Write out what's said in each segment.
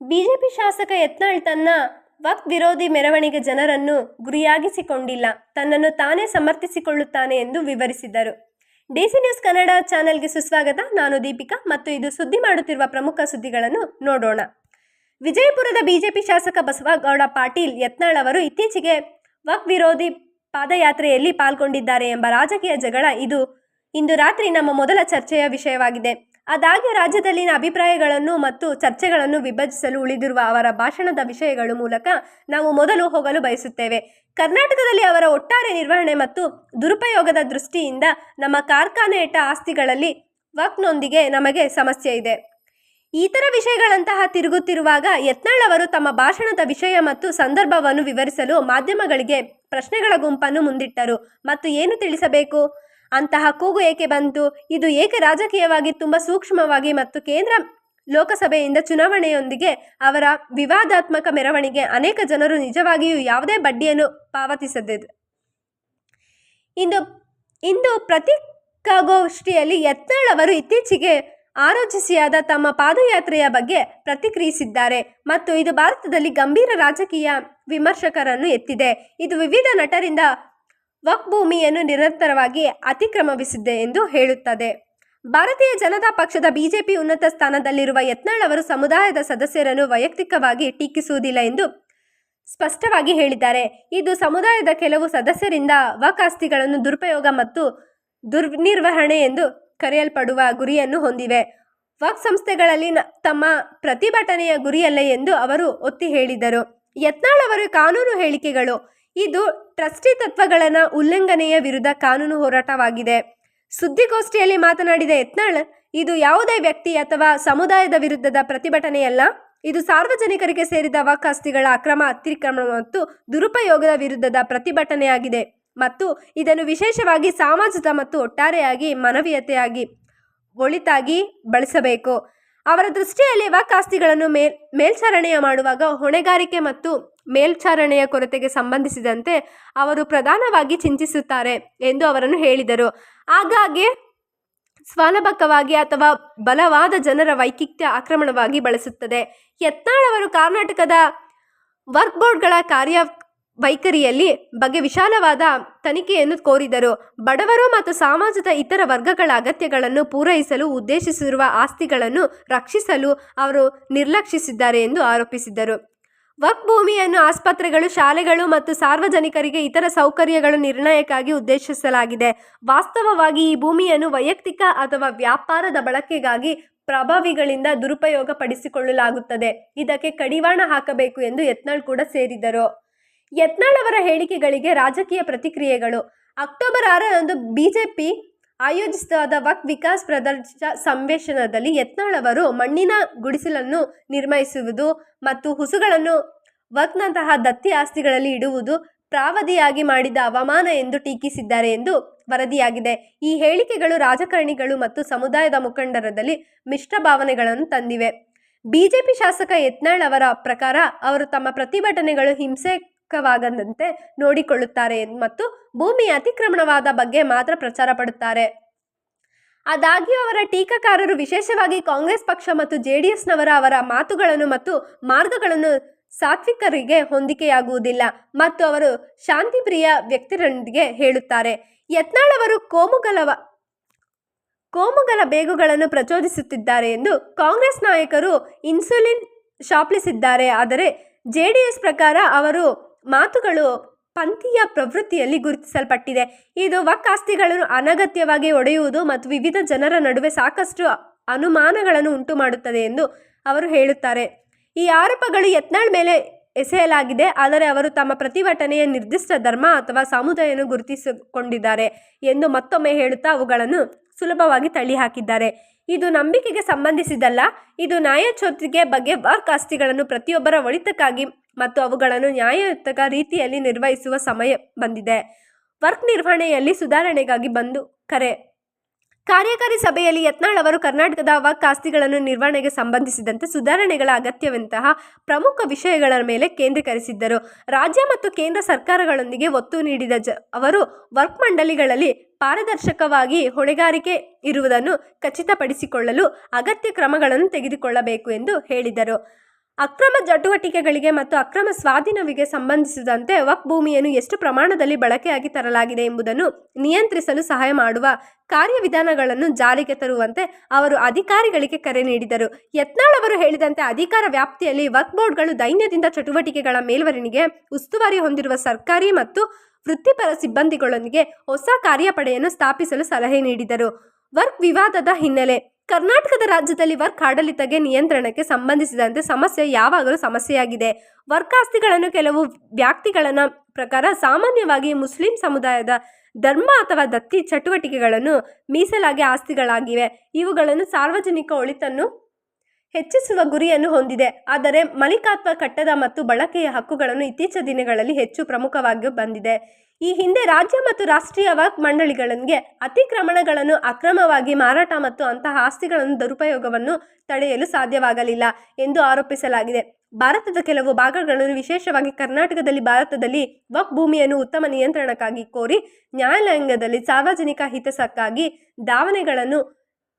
BJP ಶಾಸಕ ಯತ್ನಾಳ್ ತನ್ನ ವಕ್ ವಿರೋಧಿ ಮೆರವಣಿಗೆ ಜನರನ್ನು ಗುರಿಯಾಗಿಸಿಕೊಂಡಿಲ್ಲ. ತನ್ನನ್ನು ತಾನೇ ಸಮರ್ಥಿಸಿಕೊಳ್ಳುತ್ತಾನೆ ಎಂದು ವಿವರಿಸಿದರು. ಡಿಸಿ ನ್ಯೂಸ್ ಕನ್ನಡ ಚಾನೆಲ್ಗೆ ಸುಸ್ವಾಗತ. ನಾನು ದೀಪಿಕಾ ಮತ್ತು ಇದು ಸುದ್ದಿ ಮಾಡುತ್ತಿರುವ ಪ್ರಮುಖ ಸುದ್ದಿಗಳನ್ನು ನೋಡೋಣ. ವಿಜಯಪುರದ ಬಿಜೆಪಿ ಶಾಸಕ ಬಸವಗೌಡ ಪಾಟೀಲ್ ಯತ್ನಾಳ್ ಅವರು ಇತ್ತೀಚೆಗೆ ವಕ್ ವಿರೋಧಿ ಪಾದಯಾತ್ರೆಯಲ್ಲಿ ಪಾಲ್ಗೊಂಡಿದ್ದಾರೆ ಎಂಬ ರಾಜಕೀಯ ಜಗಳ ಇದು ಇಂದು ರಾತ್ರಿ ನಮ್ಮ ಮೊದಲ ಚರ್ಚೆಯ ವಿಷಯವಾಗಿದೆ. ಆದಾಗ್ಯೂ ರಾಜ್ಯದಲ್ಲಿನ ಅಭಿಪ್ರಾಯಗಳನ್ನು ಮತ್ತು ಚರ್ಚೆಗಳನ್ನು ವಿಭಜಿಸಲು ಉಳಿದಿರುವ ಅವರ ಭಾಷಣದ ವಿಷಯಗಳು ಮೂಲಕ ನಾವು ಮೊದಲು ಹೋಗಲು ಬಯಸುತ್ತೇವೆ. ಕರ್ನಾಟಕದಲ್ಲಿ ಅವರ ಒಟ್ಟಾರೆ ನಿರ್ವಹಣೆ ಮತ್ತು ದುರುಪಯೋಗದ ದೃಷ್ಟಿಯಿಂದ ನಮ್ಮ ಕಾರ್ಖಾನೆಯಟ ಆಸ್ತಿಗಳಲ್ಲಿ ವಕ್ನೊಂದಿಗೆ ನಮಗೆ ಸಮಸ್ಯೆ ಇದೆ. ಇತರ ವಿಷಯಗಳಂತಹ ತಿರುಗುತ್ತಿರುವಾಗ ಯತ್ನಾಳ್ ಅವರು ತಮ್ಮ ಭಾಷಣದ ವಿಷಯ ಮತ್ತು ಸಂದರ್ಭವನ್ನು ವಿವರಿಸಲು ಮಾಧ್ಯಮಗಳಿಗೆ ಪ್ರಶ್ನೆಗಳ ಗುಂಪನ್ನು ಮುಂದಿಟ್ಟರು. ಮತ್ತು ಏನು ತಿಳಿಸಬೇಕು? ಅಂತಹ ಕೂಗು ಏಕೆ ಬಂತು? ಇದು ಏಕೆ ರಾಜಕೀಯವಾಗಿ ತುಂಬ ಸೂಕ್ಷ್ಮವಾಗಿ ಮತ್ತು ಕೇಂದ್ರ ಲೋಕಸಭೆಯಿಂದ ಚುನಾವಣೆಯೊಂದಿಗೆ ಅವರ ವಿವಾದಾತ್ಮಕ ಮೆರವಣಿಗೆ ಅನೇಕ ಜನರು ನಿಜವಾಗಿಯೂ ಯಾವುದೇ ಬಡ್ಡಿಯನ್ನು ಪಾವತಿಸದಿದೆ ಇಂದು ಇಂದು ಪತ್ರಿಕಾಗೋಷ್ಠಿಯಲ್ಲಿ ಯತ್ನಾಳ್ ಅವರು ಇತ್ತೀಚೆಗೆ ಆರೋಚಿಸಿಯಾದ ತಮ್ಮ ಪಾದಯಾತ್ರೆಯ ಬಗ್ಗೆ ಪ್ರತಿಕ್ರಿಯಿಸಿದ್ದಾರೆ ಮತ್ತು ಇದು ಭಾರತದಲ್ಲಿ ಗಂಭೀರ ರಾಜಕೀಯ ವಿಮರ್ಶಕರನ್ನು ಎತ್ತಿದೆ. ಇದು ವಿವಿಧ ನಟರಿಂದ ವಕ್ ಭೂಮಿಯನ್ನು ನಿರಂತರವಾಗಿ ಅತಿಕ್ರಮಿಸಿದೆ ಎಂದು ಹೇಳುತ್ತದೆ. ಭಾರತೀಯ ಜನತಾ ಪಕ್ಷದ ಬಿಜೆಪಿ ಉನ್ನತ ಸ್ಥಾನದಲ್ಲಿರುವ ಯತ್ನಾಳ್ ಅವರು ಸಮುದಾಯದ ಸದಸ್ಯರನ್ನು ವೈಯಕ್ತಿಕವಾಗಿ ಟೀಕಿಸುವುದಿಲ್ಲ ಎಂದು ಸ್ಪಷ್ಟವಾಗಿ ಹೇಳಿದ್ದಾರೆ. ಇದು ಸಮುದಾಯದ ಕೆಲವು ಸದಸ್ಯರಿಂದ ವಕ್ ಆಸ್ತಿಗಳನ್ನು ದುರುಪಯೋಗ ಮತ್ತು ದುರ್ನಿರ್ವಹಣೆ ಎಂದು ಕರೆಯಲ್ಪಡುವ ಗುರಿಯನ್ನು ಹೊಂದಿವೆ. ವಕ್ ಸಂಸ್ಥೆಗಳಲ್ಲಿ ತಮ್ಮ ಪ್ರತಿಭಟನೆಯ ಗುರಿಯಲ್ಲ ಎಂದು ಅವರು ಒತ್ತಿ ಹೇಳಿದರು. ಯತ್ನಾಳ್ ಅವರ ಕಾನೂನು ಹೇಳಿಕೆಗಳು ಇದು ಟ್ರಸ್ಟಿ ತತ್ವಗಳನ್ನ ಉಲ್ಲಂಘನೆಯ ವಿರುದ್ಧ ಕಾನೂನು ಹೋರಾಟವಾಗಿದೆ. ಸುದ್ದಿಗೋಷ್ಠಿಯಲ್ಲಿ ಮಾತನಾಡಿದ ಯತ್ನಾಳ್, ಇದು ಯಾವುದೇ ವ್ಯಕ್ತಿ ಅಥವಾ ಸಮುದಾಯದ ವಿರುದ್ಧದ ಪ್ರತಿಭಟನೆಯಲ್ಲ, ಇದು ಸಾರ್ವಜನಿಕರಿಗೆ ಸೇರಿದ ವಕಾಸ್ತಿಗಳ ಅಕ್ರಮ ಅತಿಕ್ರಮಣ ಮತ್ತು ದುರುಪಯೋಗದ ವಿರುದ್ಧದ ಪ್ರತಿಭಟನೆಯಾಗಿದೆ ಮತ್ತು ಇದನ್ನು ವಿಶೇಷವಾಗಿ ಸಾಮಾಜಿಕ ಮತ್ತು ಒಟ್ಟಾರೆಯಾಗಿ ಮಾನವೀಯತೆಯಾಗಿ ಒಳಿತಾಗಿ ಬಳಸಬೇಕು. ಅವರ ದೃಷ್ಟಿಯಲ್ಲಿ ವಕಾಸ್ತಿಗಳನ್ನು ಮೇಲ್ ಮೇಲ್ಚಾರಣೆಯ ಮಾಡುವಾಗ ಹೊಣೆಗಾರಿಕೆ ಮತ್ತು ಮೇಲ್ಚಾರಣೆಯ ಕೊರತೆಗೆ ಸಂಬಂಧಿಸಿದಂತೆ ಅವರು ಪ್ರಧಾನವಾಗಿ ಚಿಂತಿಸುತ್ತಾರೆ ಎಂದು ಅವರನ್ನು ಹೇಳಿದರು. ಆಗಾಗ್ಗೆ ಸ್ವಾಲಭಕವಾಗಿ ಅಥವಾ ಬಲವಾದ ಜನರ ವೈಯಕ್ತಿಕ ಆಕ್ರಮಣವಾಗಿ ಬಳಸುತ್ತದೆ. ಯತ್ನಾಳ್ ಅವರು ಕರ್ನಾಟಕದ ವರ್ಕ್ ಬೋರ್ಡ್ಗಳ ಕಾರ್ಯ ವೈಖರಿಯಲ್ಲಿ ಬಗ್ಗೆ ವಿಶಾಲವಾದ ತನಿಖೆಯನ್ನು ಕೋರಿದರು. ಬಡವರು ಮತ್ತು ಸಮಾಜದ ಇತರ ವರ್ಗಗಳ ಅಗತ್ಯಗಳನ್ನು ಪೂರೈಸಲು ಉದ್ದೇಶಿಸಿರುವ ಆಸ್ತಿಗಳನ್ನು ರಕ್ಷಿಸಲು ಅವರು ನಿರ್ಲಕ್ಷಿಸಿದ್ದಾರೆ ಎಂದು ಆರೋಪಿಸಿದರು. ವಕ್ ಭೂಮಿಯನ್ನು ಆಸ್ಪತ್ರೆಗಳು, ಶಾಲೆಗಳು ಮತ್ತು ಸಾರ್ವಜನಿಕರಿಗೆ ಇತರ ಸೌಕರ್ಯಗಳು ನಿರ್ಣಯಕ್ಕಾಗಿ ಉದ್ದೇಶಿಸಲಾಗಿದೆ. ವಾಸ್ತವವಾಗಿ ಈ ಭೂಮಿಯನ್ನು ವೈಯಕ್ತಿಕ ಅಥವಾ ವ್ಯಾಪಾರದ ಬಳಕೆಗಾಗಿ ಪ್ರಭಾವಿಗಳಿಂದ ದುರುಪಯೋಗ ಪಡಿಸಿಕೊಳ್ಳಲಾಗುತ್ತದೆ ಇದಕ್ಕೆ ಕಡಿವಾಣ ಹಾಕಬೇಕು ಎಂದು ಯತ್ನಾಳ್ ಕೂಡ ಸೇರಿದರು. ಯತ್ನಾಳ್ ಅವರ ಹೇಳಿಕೆಗಳಿಗೆ ರಾಜಕೀಯ ಪ್ರತಿಕ್ರಿಯೆಗಳು. ಅಕ್ಟೋಬರ್ ಆರರಂದು ಬಿಜೆಪಿ ಆಯೋಜಿಸಿದ ವಕ್ ವಿಕಾಸ್ ಪ್ರದರ್ಶ ಸಂವೇಶನದಲ್ಲಿ ಯತ್ನಾಳ್ ಅವರು ಮಣ್ಣಿನ ಗುಡಿಸಲನ್ನು ನಿರ್ಮಿಸುವುದು ಮತ್ತು ಹುಸುಗಳನ್ನು ವಕ್ನಂತಹ ದತ್ತಿ ಆಸ್ತಿಗಳಲ್ಲಿ ಇಡುವುದು ಪ್ರಾವಧಿಯಾಗಿ ಮಾಡಿದ ಅವಮಾನ ಎಂದು ಟೀಕಿಸಿದ್ದಾರೆ ಎಂದು ವರದಿಯಾಗಿದೆ. ಈ ಹೇಳಿಕೆಗಳು ರಾಜಕಾರಣಿಗಳು ಮತ್ತು ಸಮುದಾಯದ ಮುಖಂಡರದಲ್ಲಿ ಮಿಶ್ರ ಭಾವನೆಗಳನ್ನು ತಂದಿವೆ. ಬಿಜೆಪಿ ಶಾಸಕ ಯತ್ನಾಳ್ ಅವರ ಪ್ರಕಾರ ಅವರು ತಮ್ಮ ಪ್ರತಿಭಟನೆಗಳು ಹಿಂಸಕವಾಗದಂತೆ ನೋಡಿಕೊಳ್ಳುತ್ತಾರೆ ಮತ್ತು ಭೂಮಿ ಅತಿಕ್ರಮಣವಾದ ಬಗ್ಗೆ ಮಾತ್ರ ಪ್ರಚಾರ ಪಡುತ್ತಾರೆ. ಆದಾಗ್ಯೂ ಅವರ ಟೀಕಾಕಾರರು ವಿಶೇಷವಾಗಿ ಕಾಂಗ್ರೆಸ್ ಪಕ್ಷ ಮತ್ತು ಜೆಡಿಎಸ್ನವರ ಅವರ ಮಾತುಗಳನ್ನು ಮತ್ತು ಮಾರ್ಗಗಳನ್ನು ಸಾತ್ವಿಕರಿಗೆ ಹೊಂದಿಕೆಯಾಗುವುದಿಲ್ಲ ಮತ್ತು ಅವರು ಶಾಂತಿಪ್ರಿಯ ವ್ಯಕ್ತಿರೊಂದಿಗೆ ಹೇಳುತ್ತಾರೆ. ಯತ್ನಾಳ್ ಅವರು ಕೋಮುಗಲವ ಕೋಮುಗಲ ಬೇಗುಗಳನ್ನು ಪ್ರಚೋದಿಸುತ್ತಿದ್ದಾರೆ ಎಂದು ಕಾಂಗ್ರೆಸ್ ನಾಯಕರು ಇನ್ಸುಲಿನ್ ಶಾಪ್ಲಿಸಿದ್ದಾರೆ ಆದರೆ ಜೆಡಿಎಸ್ ಪ್ರಕಾರ ಅವರು ಮಾತುಗಳು ಪಂಥೀಯ ಪ್ರವೃತ್ತಿಯಲ್ಲಿ ಗುರುತಿಸಲ್ಪಟ್ಟಿದೆ. ಇದು ವಕ್ಕಾಸ್ತಿಗಳನ್ನು ಅನಗತ್ಯವಾಗಿ ಒಡೆಯುವುದು ಮತ್ತು ವಿವಿಧ ಜನರ ನಡುವೆ ಸಾಕಷ್ಟು ಅನುಮಾನಗಳನ್ನು ಉಂಟು ಮಾಡುತ್ತದೆ ಎಂದು ಅವರು ಹೇಳುತ್ತಾರೆ. ಈ ಆರೋಪಗಳು ಯತ್ನಾಳ್ ಮೇಲೆ ಎಸೆಯಲಾಗಿದೆ, ಆದರೆ ಅವರು ತಮ್ಮ ಪ್ರತಿಭಟನೆಯ ನಿರ್ದಿಷ್ಟ ಧರ್ಮ ಅಥವಾ ಸಮುದಾಯವನ್ನು ಗುರುತಿಸಿಕೊಂಡಿದ್ದಾರೆ ಎಂದು ಮತ್ತೊಮ್ಮೆ ಹೇಳುತ್ತಾ ಅವುಗಳನ್ನು ಸುಲಭವಾಗಿ ತಳ್ಳಿಹಾಕಿದ್ದಾರೆ. ಇದು ನಂಬಿಕೆಗೆ ಸಂಬಂಧಿಸಿದಲ್ಲ, ಇದು ನ್ಯಾಯಚೋತಿಗೆ ಬಗ್ಗೆ ವರ್ಕ್ ಆಸ್ತಿಗಳನ್ನು ಪ್ರತಿಯೊಬ್ಬರ ಒಳಿತಕ್ಕಾಗಿ ಮತ್ತು ಅವುಗಳನ್ನು ನ್ಯಾಯಯುತಕ ರೀತಿಯಲ್ಲಿ ನಿರ್ವಹಿಸುವ ಸಮಯ ಬಂದಿದೆ. ವರ್ಕ್ ನಿರ್ವಹಣೆಯಲ್ಲಿ ಸುಧಾರಣೆಗಾಗಿ ಬಂದು ಕರೆ. ಕಾರ್ಯಕಾರಿ ಸಭೆಯಲ್ಲಿ ಯತ್ನಾಳ್ ಅವರು ಕರ್ನಾಟಕದ ವಕ್ ಆಸ್ತಿಗಳನ್ನು ನಿರ್ವಹಣೆಗೆ ಸಂಬಂಧಿಸಿದಂತೆ ಸುಧಾರಣೆಗಳ ಅಗತ್ಯವೆಂತಹ ಪ್ರಮುಖ ವಿಷಯಗಳ ಮೇಲೆ ಕೇಂದ್ರೀಕರಿಸಿದ್ದರು. ರಾಜ್ಯ ಮತ್ತು ಕೇಂದ್ರ ಸರ್ಕಾರಗಳೊಂದಿಗೆ ಒತ್ತು ನೀಡಿದ ಜ, ಅವರು ವರ್ಕ್ ಮಂಡಳಿಗಳಲ್ಲಿ ಪಾರದರ್ಶಕವಾಗಿ ಹೊಣೆಗಾರಿಕೆ ಇರುವುದನ್ನು ಖಚಿತಪಡಿಸಿಕೊಳ್ಳಲು ಅಗತ್ಯ ಕ್ರಮಗಳನ್ನು ತೆಗೆದುಕೊಳ್ಳಬೇಕು ಎಂದು ಹೇಳಿದರು. ಅಕ್ರಮ ಚಟುವಟಿಕೆಗಳಿಗೆ ಮತ್ತು ಅಕ್ರಮ ಸ್ವಾಧೀನವಿಗೆ ಸಂಬಂಧಿಸಿದಂತೆ ವಕ್ ಭೂಮಿಯನ್ನು ಎಷ್ಟು ಪ್ರಮಾಣದಲ್ಲಿ ಬಳಕೆಯಾಗಿ ತರಲಾಗಿದೆ ಎಂಬುದನ್ನು ನಿಯಂತ್ರಿಸಲು ಸಹಾಯ ಮಾಡುವ ಕಾರ್ಯವಿಧಾನಗಳನ್ನು ಜಾರಿಗೆ ತರುವಂತೆ ಅವರು ಅಧಿಕಾರಿಗಳಿಗೆ ಕರೆ ನೀಡಿದರು. ಯತ್ನಾಳ್ ಅವರು ಹೇಳಿದಂತೆ ಅಧಿಕಾರ ವ್ಯಾಪ್ತಿಯಲ್ಲಿ ವಕ್ ಬೋರ್ಡ್ಗಳು ದೈನ್ಯದಿಂದ ಚಟುವಟಿಕೆಗಳ ಮೇಲ್ವರಣಿಗೆ ಉಸ್ತುವಾರಿ ಹೊಂದಿರುವ ಸರ್ಕಾರಿ ಮತ್ತು ವೃತ್ತಿಪರ ಸಿಬ್ಬಂದಿಗಳೊಂದಿಗೆ ಹೊಸ ಕಾರ್ಯಪಡೆಯನ್ನು ಸ್ಥಾಪಿಸಲು ಸಲಹೆ ನೀಡಿದರು. ವರ್ಕ್ ವಿವಾದದ ಹಿನ್ನೆಲೆ ಕರ್ನಾಟಕದ ರಾಜ್ಯದಲ್ಲಿ ವರ್ಕ್ ಆಡಳಿತಕ್ಕೆ ನಿಯಂತ್ರಣಕ್ಕೆ ಸಂಬಂಧಿಸಿದಂತೆ ಸಮಸ್ಯೆ ಯಾವಾಗಲೂ ಸಮಸ್ಯೆಯಾಗಿದೆ. ವರ್ಕ್ ಆಸ್ತಿಗಳನ್ನು ಕೆಲವು ವ್ಯಕ್ತಿಗಳನ್ನ ಪ್ರಕಾರ ಸಾಮಾನ್ಯವಾಗಿ ಮುಸ್ಲಿಂ ಸಮುದಾಯದ ಧರ್ಮ ಅಥವಾ ದತ್ತಿ ಚಟುವಟಿಕೆಗಳನ್ನು ಮೀಸಲಾಗಿ ಆಸ್ತಿಗಳಾಗಿವೆ. ಇವುಗಳನ್ನು ಸಾರ್ವಜನಿಕ ಒಳಿತನ್ನು ಹೆಚ್ಚಿಸುವ ಗುರಿಯನ್ನು ಹೊಂದಿದೆ. ಆದರೆ ಮಲಿಕಾತ್ವ ಕಟ್ಟದ ಮತ್ತು ಬಳಕೆಯ ಹಕ್ಕುಗಳನ್ನು ಇತ್ತೀಚಿನ ದಿನಗಳಲ್ಲಿ ಹೆಚ್ಚು ಪ್ರಮುಖವಾಗಿ ಬಂದಿದೆ. ಈ ಹಿಂದೆ ರಾಜ್ಯ ಮತ್ತು ರಾಷ್ಟ್ರೀಯ ವಕ್ ಮಂಡಳಿಗಳಿಗೆ ಅತಿಕ್ರಮಣಗಳನ್ನು ಅಕ್ರಮವಾಗಿ ಮಾರಾಟ ಮತ್ತು ಅಂತಹ ಆಸ್ತಿಗಳನ್ನು ದುರುಪಯೋಗವನ್ನು ತಡೆಯಲು ಸಾಧ್ಯವಾಗಲಿಲ್ಲ ಎಂದು ಆರೋಪಿಸಲಾಗಿದೆ. ಭಾರತದ ಕೆಲವು ಭಾಗಗಳನ್ನು ವಿಶೇಷವಾಗಿ ಕರ್ನಾಟಕದಲ್ಲಿ ಭಾರತದಲ್ಲಿ ವಕ್ ಭೂಮಿಯನ್ನು ಉತ್ತಮ ನಿಯಂತ್ರಣಕ್ಕಾಗಿ ಕೋರಿ ನ್ಯಾಯಾಲಯದಲ್ಲಿ ಸಾರ್ವಜನಿಕ ಹಿತಸಕ್ಕಾಗಿ ದಾವಣೆಗಳನ್ನು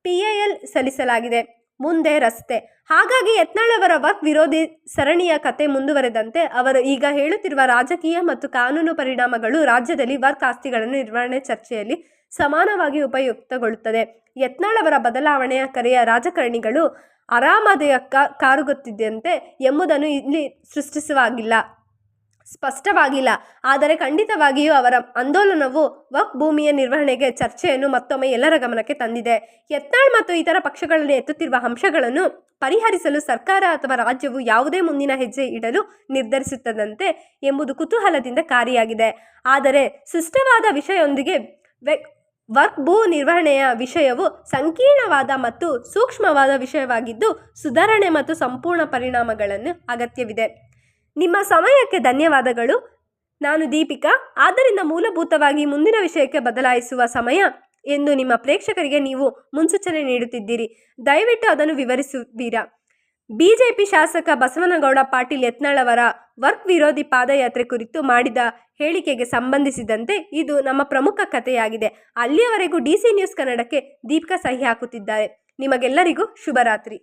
ಪಿಎಎಲ್ ಸಲ್ಲಿಸಲಾಗಿದೆ. ಮುಂದೆ ರಸ್ತೆ. ಹಾಗಾಗಿ ಯತ್ನಾಳವರ ವಕ್ ವಿರೋಧಿ ಸರಣಿಯ ಕತೆ ಮುಂದುವರೆದಂತೆ ಅವರು ಈಗ ಹೇಳುತ್ತಿರುವ ರಾಜಕೀಯ ಮತ್ತು ಕಾನೂನು ಪರಿಣಾಮಗಳು ರಾಜ್ಯದಲ್ಲಿ ವರ್ಕ್ ಆಸ್ತಿಗಳನ್ನು ನಿರ್ವಹಣೆ ಚರ್ಚೆಯಲ್ಲಿ ಸಮಾನವಾಗಿ ಉಪಯುಕ್ತಗೊಳ್ಳುತ್ತದೆ. ಯತ್ನಾಳವರ ಬದಲಾವಣೆಯ ಕರೆಯ ರಾಜಕಾರಣಿಗಳು ಆರಾಮದಾಯಕ ಕಾರುಗುತ್ತಿದ್ದಂತೆ ಎಂಬುದನ್ನು ಇಲ್ಲಿ ಸೃಷ್ಟಿಸುವಾಗಿಲ್ಲ. ಸ್ಪಷ್ಟವಾಗಿಲ್ಲ. ಆದರೆ ಖಂಡಿತವಾಗಿಯೂ ಅವರ ಆಂದೋಲನವು ವಕ್ ಭೂಮಿಯ ನಿರ್ವಹಣೆಗೆ ಚರ್ಚೆಯನ್ನು ಮತ್ತೊಮ್ಮೆ ಎಲ್ಲರ ಗಮನಕ್ಕೆ ತಂದಿದೆ. ಯತ್ನಾಳ್ ಮತ್ತು ಇತರ ಪಕ್ಷಗಳಲ್ಲಿ ಎತ್ತುತ್ತಿರುವ ಅಂಶಗಳನ್ನು ಪರಿಹರಿಸಲು ಸರ್ಕಾರ ಅಥವಾ ರಾಜ್ಯವು ಯಾವುದೇ ಮುಂದಿನ ಹೆಜ್ಜೆ ಇಡಲು ನಿರ್ಧರಿಸುತ್ತದಂತೆ ಎಂಬುದು ಕುತೂಹಲದಿಂದ ಕಾರಿಯಾಗಿದೆ ಆದರೆ ಸುಷ್ಟವಾದ ವಿಷಯೊಂದಿಗೆ ವರ್ಕ್ ಭೂ ನಿರ್ವಹಣೆಯ ವಿಷಯವು ಸಂಕೀರ್ಣವಾದ ಮತ್ತು ಸೂಕ್ಷ್ಮವಾದ ವಿಷಯವಾಗಿದ್ದು ಸುಧಾರಣೆ ಮತ್ತು ಸಂಪೂರ್ಣ ಪರಿಣಾಮಗಳನ್ನು ಅಗತ್ಯವಿದೆ. ನಿಮ್ಮ ಸಮಯಕ್ಕೆ ಧನ್ಯವಾದಗಳು. ನಾನು ದೀಪಿಕಾ. ಆದ್ದರಿಂದ ಮೂಲಭೂತವಾಗಿ ಮುಂದಿನ ವಿಷಯಕ್ಕೆ ಬದಲಾಯಿಸುವ ಸಮಯ ಎಂದು ನಿಮ್ಮ ಪ್ರೇಕ್ಷಕರಿಗೆ ನೀವು ಮುನ್ಸೂಚನೆ ನೀಡುತ್ತಿದ್ದೀರಿ. ದಯವಿಟ್ಟು ಅದನ್ನು ವಿವರಿಸುವೀರಾ? ಬಿಜೆಪಿ ಶಾಸಕ ಬಸವನಗೌಡ ಪಾಟೀಲ್ ಯತ್ನಾಳ್ ಅವರ ವರ್ಕ್ ವಿರೋಧಿ ಪಾದಯಾತ್ರೆ ಕುರಿತು ಮಾಡಿದ ಹೇಳಿಕೆಗೆ ಸಂಬಂಧಿಸಿದಂತೆ ಇದು ನಮ್ಮ ಪ್ರಮುಖ ಕಥೆಯಾಗಿದೆ. ಅಲ್ಲಿಯವರೆಗೂ ಡಿ ಸಿ ನ್ಯೂಸ್ ಕನ್ನಡಕ್ಕೆ ದೀಪಿಕಾ ಸಹಿ ಹಾಕುತ್ತಿದ್ದಾರೆ. ನಿಮಗೆಲ್ಲರಿಗೂ ಶುಭರಾತ್ರಿ.